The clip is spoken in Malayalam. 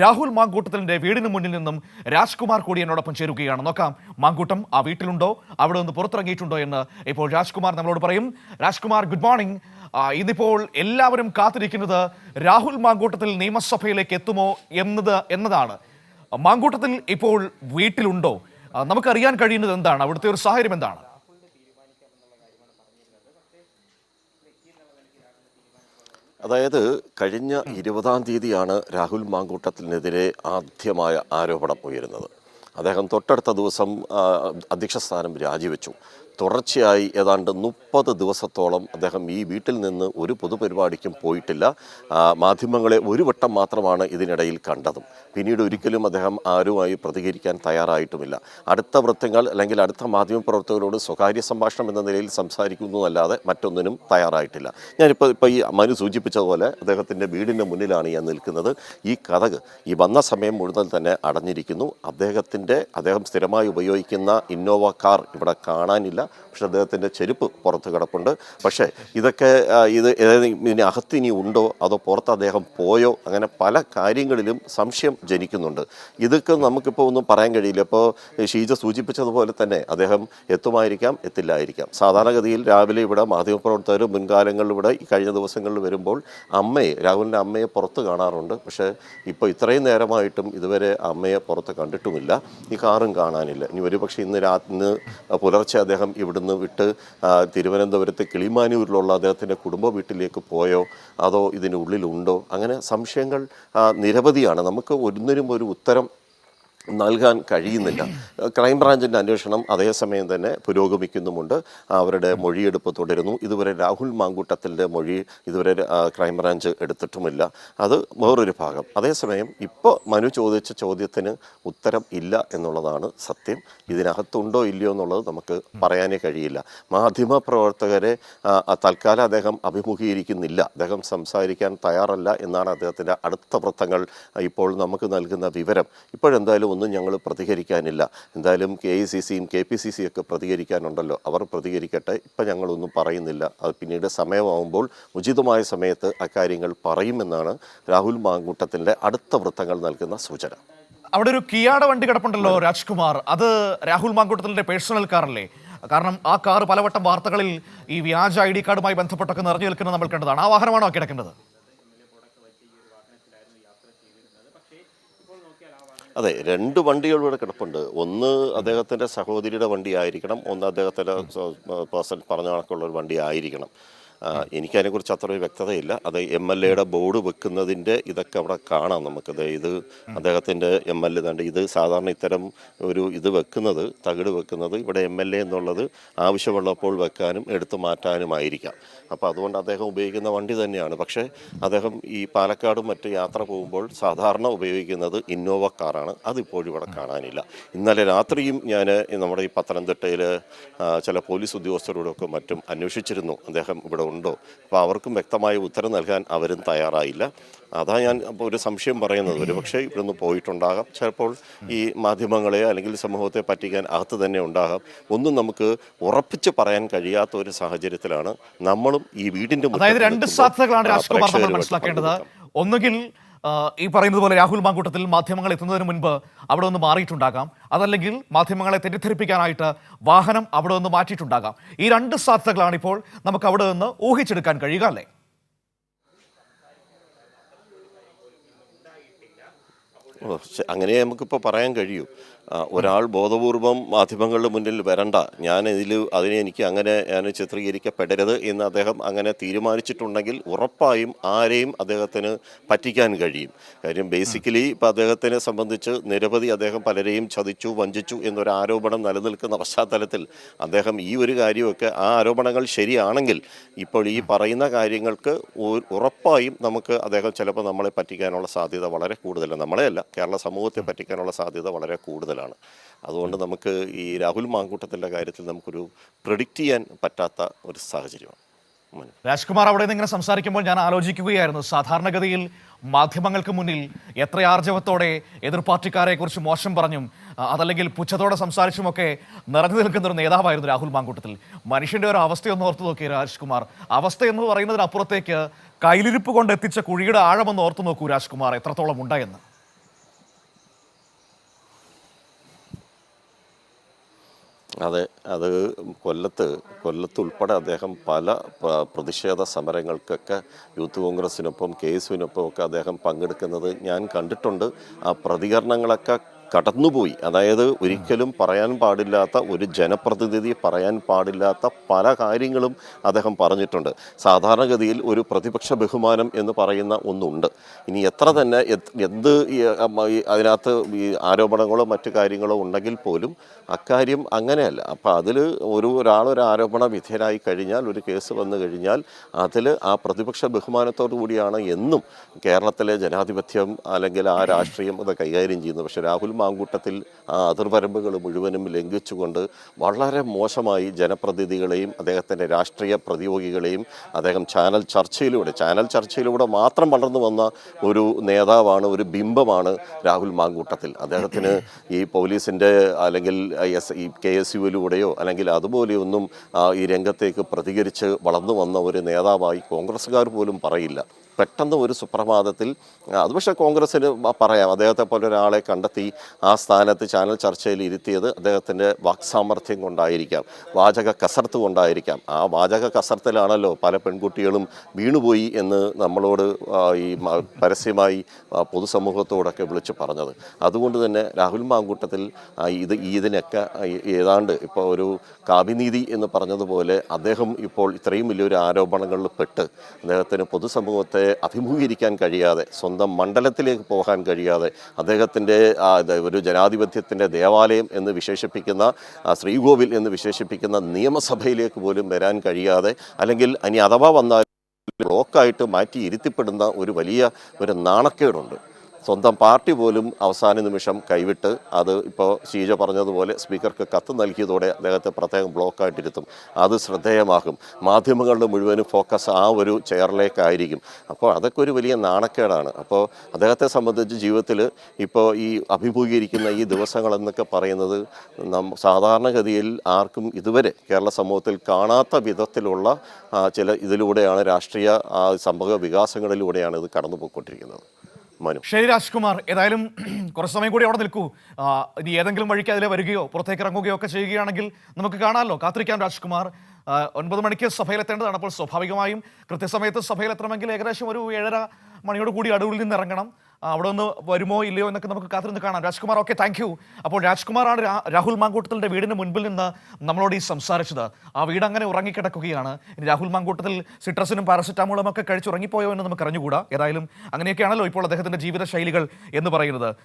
രാഹുൽ മാങ്കൂട്ടത്തിന്റെ വീടിന് മുന്നിൽ നിന്നും രാജ്കുമാർ കൂടി എന്നോടൊപ്പം ചേരുകയാണ്. നോക്കാം മാങ്കൂട്ടം ആ വീട്ടിലുണ്ടോ? അവിടെ നിന്ന് പുറത്തിറങ്ങിയിട്ടുണ്ടോ എന്ന് ഇപ്പോൾ രാജ്കുമാർ നമ്മളോട് പറയും. രാജ്കുമാർ ഗുഡ് മോർണിംഗ് ഇതിപ്പോൾ എല്ലാവരും കാത്തിരിക്കുന്നത് രാഹുൽ മാങ്കൂട്ടത്തിൽ നിയമസഭയിലേക്ക് എത്തുമോ എന്നത് എന്നതാണ്. മാങ്കൂട്ടത്തിൽ ഇപ്പോൾ വീട്ടിലുണ്ടോ? നമുക്കറിയാൻ കഴിയുന്നത് എന്താണ്? അവിടുത്തെ ഒരു സാഹചര്യം എന്താണ്? അതായത് കഴിഞ്ഞ ഇരുപതാം തീയതിയാണ് രാഹുൽ മാങ്കൂട്ടത്തിനെതിരെ ആദ്യമായ ആരോപണം ഉയരുന്നത്. അദ്ദേഹം തൊട്ടടുത്ത ദിവസം അധ്യക്ഷ സ്ഥാനം രാജിവെച്ചു. തുടർച്ചയായി ഏതാണ്ട് മുപ്പത് ദിവസത്തോളം അദ്ദേഹം ഈ വീട്ടിൽ നിന്ന് ഒരു പൊതുപരിപാടിക്കും പോയിട്ടില്ല. മാധ്യമങ്ങളെ ഒരു വട്ടം മാത്രമാണ് ഇതിനിടയിൽ കണ്ടതും. പിന്നീട് ഒരിക്കലും അദ്ദേഹം ആരുമായി പ്രതികരിക്കാൻ തയ്യാറായിട്ടുമില്ല. അടുത്ത വൃത്തങ്ങൾ അല്ലെങ്കിൽ അടുത്ത മാധ്യമപ്രവർത്തകരോട് സ്വകാര്യ സംഭാഷണം എന്ന നിലയിൽ സംസാരിക്കുന്നതല്ലാതെ മറ്റൊന്നിനും തയ്യാറായിട്ടില്ല. ഞാനിപ്പോൾ ഇപ്പോൾ ഈ മനു സൂചിപ്പിച്ചതുപോലെ അദ്ദേഹത്തിന്റെ വീടിന്റെ മുന്നിലാണ് ഞാൻ നിൽക്കുന്നത്. ഈ കഥക് ഈ വന്ന സമയം മുഴുവൻ തന്നെ അടഞ്ഞിരിക്കുന്നു. അദ്ദേഹത്തിന്റെ അദ്ദേഹം സ്ഥിരമായി ഉപയോഗിക്കുന്ന ഇന്നോവ കാർ ഇവിടെ കാണാനില്ല. പക്ഷെ അദ്ദേഹത്തിന്റെ ചെരുപ്പ് പുറത്ത് കിടപ്പുണ്ട്. പക്ഷേ ഇതൊക്കെ ഇത് ഇതിന് അകത്ത് ഇനി ഉണ്ടോ അതോ പുറത്ത് അദ്ദേഹം പോയോ? അങ്ങനെ പല കാര്യങ്ങളിലും സംശയം ജനിക്കുന്നുണ്ട്. ഇതൊക്കെ നമുക്കിപ്പോൾ ഒന്നും പറയാൻ കഴിയില്ല. ഇപ്പോൾ ഷീജ സൂചിപ്പിച്ചതുപോലെ തന്നെ അദ്ദേഹം എത്തുമായിരിക്കാം എത്തില്ലായിരിക്കാം. സാധാരണഗതിയിൽ രാവിലെ ഇവിടെ മാധ്യമപ്രവർത്തകർ മുൻകാലങ്ങളിൽ ഈ കഴിഞ്ഞ ദിവസങ്ങളിൽ വരുമ്പോൾ അമ്മയെ രാഹുലിന്റെ അമ്മയെ പുറത്ത് കാണാറുണ്ട്. പക്ഷേ ഇപ്പോൾ ഇത്രയും നേരമായിട്ടും ഇതുവരെ അമ്മയെ പുറത്ത് കണ്ടിട്ടുമില്ല. ഈ കാറും കാണാനില്ല. ഇനി ഒരുപക്ഷെ ഇന്ന് രാ ഇന്ന് പുലർച്ചെ അദ്ദേഹം ഇവിടുന്ന് വിട്ട് തിരുവനന്തപുരത്ത് കിളിമാനൂരിലുള്ള അദ്ദേഹത്തിന്റെ കുടുംബ വീട്ടിലേക്ക് പോയോ? അതോ ഇതിനുള്ളിലുണ്ടോ? അങ്ങനെ സംശയങ്ങൾ നിരവധിയാണ്. നമുക്ക് ഒന്നിനും ഒരു ഉത്തരം നൽകാൻ കഴിയുന്നില്ല. ക്രൈംബ്രാഞ്ചിന്റെ അന്വേഷണം അതേസമയം തന്നെ പുരോഗമിക്കുന്നുമുണ്ട്. അവരുടെ മൊഴിയെടുപ്പ് തുടരുന്നു. ഇതുവരെ രാഹുൽ മാങ്കൂട്ടത്തിന്റെ മൊഴി ഇതുവരെ ക്രൈംബ്രാഞ്ച് എടുത്തിട്ടുമില്ല. അത് വേറൊരു ഭാഗം. അതേസമയം ഇപ്പോൾ മനു ചോദിച്ച ചോദ്യത്തിന് ഉത്തരം ഇല്ല എന്നുള്ളതാണ് സത്യം. ഇതിനകത്തുണ്ടോ ഇല്ലയോ എന്നുള്ളത് നമുക്ക് പറയാനേ കഴിയില്ല. മാധ്യമ പ്രവർത്തകരെ തൽക്കാലം അദ്ദേഹം അഭിമുഖീകരിക്കുന്നില്ല. അദ്ദേഹം സംസാരിക്കാൻ തയ്യാറല്ല എന്നാണ് അദ്ദേഹത്തിന്റെ അടുത്ത വൃത്തങ്ങൾ ഇപ്പോൾ നമുക്ക് നൽകുന്ന വിവരം. ഇപ്പോഴെന്തായാലും ഒന്നും ഞങ്ങൾ പ്രതികരിക്കാനില്ല. എന്തായാലും കെ ഐ സി സിയും കെ പി സി സി ഒക്കെ പ്രതികരിക്കാനുണ്ടല്ലോ. അവർ പ്രതികരിക്കട്ടെ. ഇപ്പം ഞങ്ങളൊന്നും പറയുന്നില്ല. അത് പിന്നീട് സമയമാകുമ്പോൾ ഉചിതമായ സമയത്ത് അക്കാര്യങ്ങൾ പറയുമെന്നാണ് രാഹുൽ മാങ്കൂട്ടത്തിന്റെ അടുത്ത വൃത്തങ്ങൾ നൽകുന്ന സൂചന. അവിടെ ഒരു കിയാട വണ്ടി കിടപ്പുണ്ടല്ലോ രാജ്കുമാർ. അത് രാഹുൽ മാങ്കൂട്ടത്തിന്റെ പേഴ്സണൽ കാറല്ലേ? കാരണം ആ കാർ പലവട്ടം വാർത്തകളിൽ ഈ വ്യാജ ഐ ഡി കാർഡുമായി ബന്ധപ്പെട്ടൊക്കെ നിറഞ്ഞു നിൽക്കുന്നത് നമ്മൾ കണ്ടതാണ്. ആ വാഹനമാണോ ആ അതെ രണ്ട് വണ്ടികൾ ഇവിടെ കിടപ്പുണ്ട്. ഒന്ന് അദ്ദേഹത്തിന്റെ സഹോദരിയുടെ വണ്ടി ആയിരിക്കണം. ഒന്ന് അദ്ദേഹത്തിന്റെ പേഴ്സൺ പറഞ്ഞ കണക്കുള്ള ഒരു വണ്ടി ആയിരിക്കണം. എനിക്കതിനെക്കുറിച്ച് അത്ര വ്യക്തതയില്ല. അത് എം എൽ എയുടെ ബോർഡ് വെക്കുന്നതിന്റെ ഇതൊക്കെ അവിടെ കാണാം നമുക്കത്. ഇത് അദ്ദേഹത്തിന്റെ എം എൽ എ ഇത് സാധാരണ ഇത്തരം ഒരു ഇത് വെക്കുന്നത് തകിട് വെക്കുന്നത് ഇവിടെ എം എൽ എ എന്നുള്ളത് ആവശ്യമുള്ളപ്പോൾ വെക്കാനും എടുത്തു മാറ്റാനുമായിരിക്കാം. അപ്പോൾ അതുകൊണ്ട് അദ്ദേഹം ഉപയോഗിക്കുന്ന വണ്ടി തന്നെയാണ്. പക്ഷേ അദ്ദേഹം ഈ പാലക്കാടും മറ്റ് യാത്ര പോകുമ്പോൾ സാധാരണ ഉപയോഗിക്കുന്നത് ഇന്നോവ കാറാണ്. അതിപ്പോഴും ഇവിടെ കാണാനില്ല. ഇന്നലെ രാത്രിയും ഞാൻ നമ്മുടെ ഈ പത്തനംതിട്ടയിൽ ചില പോലീസ് ഉദ്യോഗസ്ഥരോടൊക്കെ മറ്റും അന്വേഷിച്ചിരുന്നു. അദ്ദേഹം ഇവിടെ ഉണ്ടോ? അപ്പോൾ അവർക്കും വ്യക്തമായ ഉത്തരം നൽകാൻ അവരും തയ്യാറായില്ല. അതാ ഞാൻ അപ്പോൾ ഒരു സംശയം പറയുന്നത്. ഒരു പക്ഷേ ഇവിടുന്ന് പോയിട്ടുണ്ടാകാം. ചിലപ്പോൾ ഈ മാധ്യമങ്ങളെ അല്ലെങ്കിൽ സമൂഹത്തെ പറ്റിക്കാൻ അകത്ത് തന്നെ ഉണ്ടാകാം. ഒന്നും നമുക്ക് ഉറപ്പിച്ച് പറയാൻ കഴിയാത്ത ഒരു സാഹചര്യത്തിലാണ് നമ്മളും ഈ വീടിന്റെ അതായത് രണ്ട് സാധ്യതകളാണ് മനസ്സിലാക്കേണ്ടത്. ഒന്നുകിൽ ഈ പറയുന്നത് പോലെ രാഹുൽ മാങ്കൂട്ടത്തിൽ മാധ്യമങ്ങൾ എത്തുന്നതിന് മുൻപ് അവിടെ നിന്ന് മാറിയിട്ടുണ്ടാകാം. അതല്ലെങ്കിൽ മാധ്യമങ്ങളെ തെറ്റിദ്ധരിപ്പിക്കാനായിട്ട് വാഹനം അവിടെ നിന്ന് മാറ്റിയിട്ടുണ്ടാകാം. ഈ രണ്ട് സാധ്യതകളാണ് ഇപ്പോൾ നമുക്ക് അവിടെ നിന്ന് ഊഹിച്ചെടുക്കാൻ കഴിയുക അല്ലേ? അങ്ങനെ നമുക്കിപ്പോൾ പറയാൻ കഴിയൂ. ഒരാൾ ബോധപൂർവം മാധ്യമങ്ങളുടെ മുന്നിൽ വരണ്ട. ഞാൻ ഇതിൽ അതിനെ എനിക്ക് അങ്ങനെ ഞാൻ ചിത്രീകരിക്കപ്പെടരുത് എന്ന് അദ്ദേഹം അങ്ങനെ തീരുമാനിച്ചിട്ടുണ്ടെങ്കിൽ ഉറപ്പായും ആരെയും അദ്ദേഹത്തിന് പറ്റിക്കാൻ കഴിയും. കാര്യം ബേസിക്കലി ഇപ്പോൾ അദ്ദേഹത്തിനെ സംബന്ധിച്ച് നിരവധി അദ്ദേഹം പലരെയും ചതിച്ചു വഞ്ചിച്ചു എന്നൊരു ആരോപണം നിലനിൽക്കുന്ന പശ്ചാത്തലത്തിൽ അദ്ദേഹം ഈ ഒരു കാര്യമൊക്കെ ആ ആരോപണങ്ങൾ ശരിയാണെങ്കിൽ ഇപ്പോൾ ഈ പറയുന്ന കാര്യങ്ങൾക്ക് ഉറപ്പായും നമുക്ക് അദ്ദേഹം ചിലപ്പോൾ നമ്മളെ പറ്റിക്കാനുള്ള സാധ്യത വളരെ കൂടുതലാണ്. നമ്മളെയല്ല. കേരള സമൂഹത്തെ പറ്റിക്കാനുള്ള സാധ്യത വളരെ കൂടുതലാണ്. അതുകൊണ്ട് നമുക്ക് ഈ രാഹുൽ മാങ്കൂട്ടത്തിന്റെ കാര്യത്തിൽ നമുക്കൊരു പ്രിഡിക്റ്റ് ചെയ്യാൻ പറ്റാത്ത ഒരു സാഹചര്യമാണ്. രാജ്കുമാർ അവിടെ നിന്ന് ഇങ്ങനെ സംസാരിക്കുമ്പോൾ ഞാൻ ആലോചിക്കുകയായിരുന്നു. സാധാരണഗതിയിൽ മാധ്യമങ്ങൾക്ക് മുന്നിൽ എത്ര ആർജവത്തോടെ എതിർ പാർട്ടിക്കാരെ കുറിച്ച് മോശം പറഞ്ഞും അതല്ലെങ്കിൽ പുച്ഛത്തോടെ സംസാരിച്ചുമൊക്കെ നിറഞ്ഞു നിൽക്കുന്ന ഒരു നേതാവായിരുന്നു രാഹുൽ മാങ്കൂട്ടത്തിൽ. മനുഷ്യന്റെ ഒരു അവസ്ഥയൊന്ന് ഓർത്തു നോക്കി രാജ്കുമാർ. അവസ്ഥ എന്ന് പറയുന്നതിനപ്പുറത്തേക്ക് കയ്യിലിരിപ്പ് കൊണ്ട് എത്തിച്ച കുഴിയുടെ ആഴമെന്ന് ഓർത്തു നോക്കൂ രാജ്കുമാർ എത്രത്തോളം ഉണ്ടായെന്ന്. അതെ അത് കൊല്ലത്ത് കൊല്ലത്ത് ഉൾപ്പെടെ അദ്ദേഹം പല പ്രതിഷേധ സമരങ്ങൾക്കൊക്കെ യൂത്ത് കോൺഗ്രസിനൊപ്പം കെ എസുവിനൊപ്പം ഒക്കെ അദ്ദേഹം പങ്കെടുക്കുന്നത് ഞാൻ കണ്ടിട്ടുണ്ട്. ആ പ്രതികരണങ്ങളൊക്കെ കടന്നുപോയി. അതായത് ഒരിക്കലും പറയാൻ പാടില്ലാത്ത ഒരു ജനപ്രതിനിധി പറയാൻ പാടില്ലാത്ത പല കാര്യങ്ങളും അദ്ദേഹം പറഞ്ഞിട്ടുണ്ട്. സാധാരണഗതിയിൽ ഒരു പ്രതിപക്ഷ ബഹുമാനം എന്ന് പറയുന്ന ഒന്നുണ്ട്. ഇനി എത്ര തന്നെ എന്ത് അതിനകത്ത് ഈ ആരോപണങ്ങളോ മറ്റു കാര്യങ്ങളോ ഉണ്ടെങ്കിൽ പോലും അക്കാര്യം അങ്ങനെയല്ല. അപ്പം അതിൽ ഒരു ഒരാളൊരു ആരോപണ വിധേയനായി കഴിഞ്ഞാൽ ഒരു കേസ് വന്നു കഴിഞ്ഞാൽ അതിൽ ആ പ്രതിപക്ഷ ബഹുമാനത്തോടു കൂടിയാണ് എന്നും കേരളത്തിലെ ജനാധിപത്യം അല്ലെങ്കിൽ ആ രാഷ്ട്രീയം അത് കൈകാര്യം ചെയ്യുന്നത്. പക്ഷേ രാഹുൽ മാങ്കൂട്ടത്തിൽ അതിർവരമ്പുകൾ മുഴുവനും ലംഘിച്ചുകൊണ്ട് വളരെ മോശമായി ജനപ്രതിനിധികളെയും അദ്ദേഹത്തിന്റെ രാഷ്ട്രീയ പ്രതിയോഗികളെയും അദ്ദേഹം ചാനൽ ചർച്ചയിലൂടെ ചാനൽ ചർച്ചയിലൂടെ മാത്രം വളർന്നു വന്ന ഒരു നേതാവാണ് ഒരു ബിംബമാണ് രാഹുൽ മാങ്കൂട്ടത്തിൽ. അദ്ദേഹത്തിന് ഈ പോലീസിന്റെ അല്ലെങ്കിൽ എസ് ഈ കെ എസ് യുവിലൂടെയോ അല്ലെങ്കിൽ അതുപോലെയൊന്നും ഈ രംഗത്തേക്ക് പ്രതികരിച്ച് വളർന്നു വന്ന ഒരു നേതാവായി കോൺഗ്രസ്സുകാർ പോലും പറയില്ല. പെട്ടെന്ന് ഒരു സുപ്രഭാതത്തിൽ അത് പക്ഷേ കോൺഗ്രസ്സിന് പറയാം. അദ്ദേഹത്തെ പോലെ ഒരാളെ കണ്ടെത്തി ആ സ്ഥാനത്ത് ചാനൽ ചർച്ചയിൽ ഇരുത്തിയത് അദ്ദേഹത്തിന്റെ വാക്സാമർഥ്യം കൊണ്ടായിരിക്കാം വാചക കസർത്ത് കൊണ്ടായിരിക്കാം. ആ വാചക കസർത്തിലാണല്ലോ പല പെൺകുട്ടികളും വീണുപോയി എന്ന് നമ്മളോട് ഈ പരസ്യമായി പൊതുസമൂഹത്തോടൊക്കെ വിളിച്ചു പറഞ്ഞത്. അതുകൊണ്ട് തന്നെ രാഹുൽ മാങ്കൂട്ടത്തിൽ ഇത് ഇതിനൊക്കെ ഏതാണ്ട് ഇപ്പോൾ ഒരു കാവിനീതി എന്ന് പറഞ്ഞതുപോലെ അദ്ദേഹം ഇപ്പോൾ ഇത്രയും വലിയൊരു ആരോപണങ്ങളിൽ പെട്ട് അദ്ദേഹത്തിന് പൊതുസമൂഹത്തെ അഭിമുഖീകരിക്കാൻ കഴിയാതെ സ്വന്തം മണ്ഡലത്തിലേക്ക് പോകാൻ കഴിയാതെ അദ്ദേഹത്തിന്റെ ഒരു ജനാധിപത്യത്തിന്റെ ദേവാലയം എന്ന് വിശേഷിപ്പിക്കുന്ന ശ്രീകോവിൽ എന്ന് വിശേഷിപ്പിക്കുന്ന നിയമസഭയിലേക്ക് പോലും വരാൻ കഴിയാതെ അല്ലെങ്കിൽ ഇനി അഥവാ വന്നാൽ ബ്ലോക്കായിട്ട് മാറ്റി ഇരുത്തിപ്പെടുന്ന ഒരു വലിയ ഒരു നാണക്കേടുണ്ട്. സ്വന്തം പാർട്ടി പോലും അവസാന നിമിഷം കൈവിട്ട് അത് ഇപ്പോൾ ഷീജ പറഞ്ഞതുപോലെ സ്പീക്കർക്ക് കത്ത് നൽകിയതോടെ അദ്ദേഹത്തെ പ്രത്യേകം ബ്ലോക്കായിട്ടിരുത്തും. അത് ശ്രദ്ധേയമാകും. മാധ്യമങ്ങളുടെ മുഴുവനും ഫോക്കസ് ആ ഒരു ചെയറിലേക്കായിരിക്കും. അപ്പോൾ അതൊക്കെ ഒരു വലിയ നാണക്കേടാണ്. അപ്പോൾ അദ്ദേഹത്തെ സംബന്ധിച്ച് ജീവിതത്തിൽ ഇപ്പോൾ ഈ അഭിമുഖീകരിക്കുന്ന ഈ ദിവസങ്ങളെന്നൊക്കെ പറയുന്നത് നം സാധാരണഗതിയിൽ ആർക്കും ഇതുവരെ കേരള സമൂഹത്തിൽ കാണാത്ത വിധത്തിലുള്ള ചില ഇതിലൂടെയാണ് രാഷ്ട്രീയ സംഭവ വികാസങ്ങളിലൂടെയാണ് ഇത് കടന്നു പോയിക്കൊണ്ടിരിക്കുന്നത് ശരി രാജ്കുമാർ ഏതായാലും കുറച്ച് സമയം കൂടി അവിടെ നിൽക്കൂ. ഇനി ഏതെങ്കിലും വഴിക്ക് അതിലെ വരികയോ പുറത്തേക്ക് ഇറങ്ങുകയോ ഒക്കെ ചെയ്യുകയാണെങ്കിൽ നമുക്ക് കാണാമല്ലോ കാത്തിരിക്കാം രാജ്കുമാർ. ഒൻപത് മണിക്ക് സഭയിലെത്തേണ്ടതാണ്. അപ്പോൾ സ്വാഭാവികമായും കൃത്യസമയത്ത് സഭയിലെത്തണമെങ്കിൽ ഏകദേശം ഒരു ഏഴര മണിയോട് കൂടി അടൂരിൽ നിന്ന് ഇറങ്ങണം. അവിടെ നിന്ന് വരുമോ ഇല്ലയോ എന്നൊക്കെ നമുക്ക് കാത്തിരുന്ന് കാണാം. രാജ്കുമാർ ഓക്കെ താങ്ക് യു അപ്പോൾ രാജ്കുമാറാണ് രാഹുൽ മാങ്കൂട്ടത്തിന്റെ വീടിന് മുൻപിൽ നിന്ന് നമ്മളോട് ഈ സംസാരിച്ചത്. ആ വീട് അങ്ങനെ ഉറങ്ങിക്കിടക്കുകയാണ്. രാഹുൽ മാങ്കൂട്ടത്തിൽ സിട്രസിനും പാരസെറ്റാമോളും ഒക്കെ കഴിച്ച് ഉറങ്ങിപ്പോയോ എന്ന് നമുക്ക് അറിഞ്ഞുകൂടാ. ഏതായാലും അങ്ങനെയൊക്കെയാണല്ലോ ഇപ്പോൾ അദ്ദേഹത്തിന്റെ ജീവിത ശൈലികൾ എന്ന് പറയുന്നത്.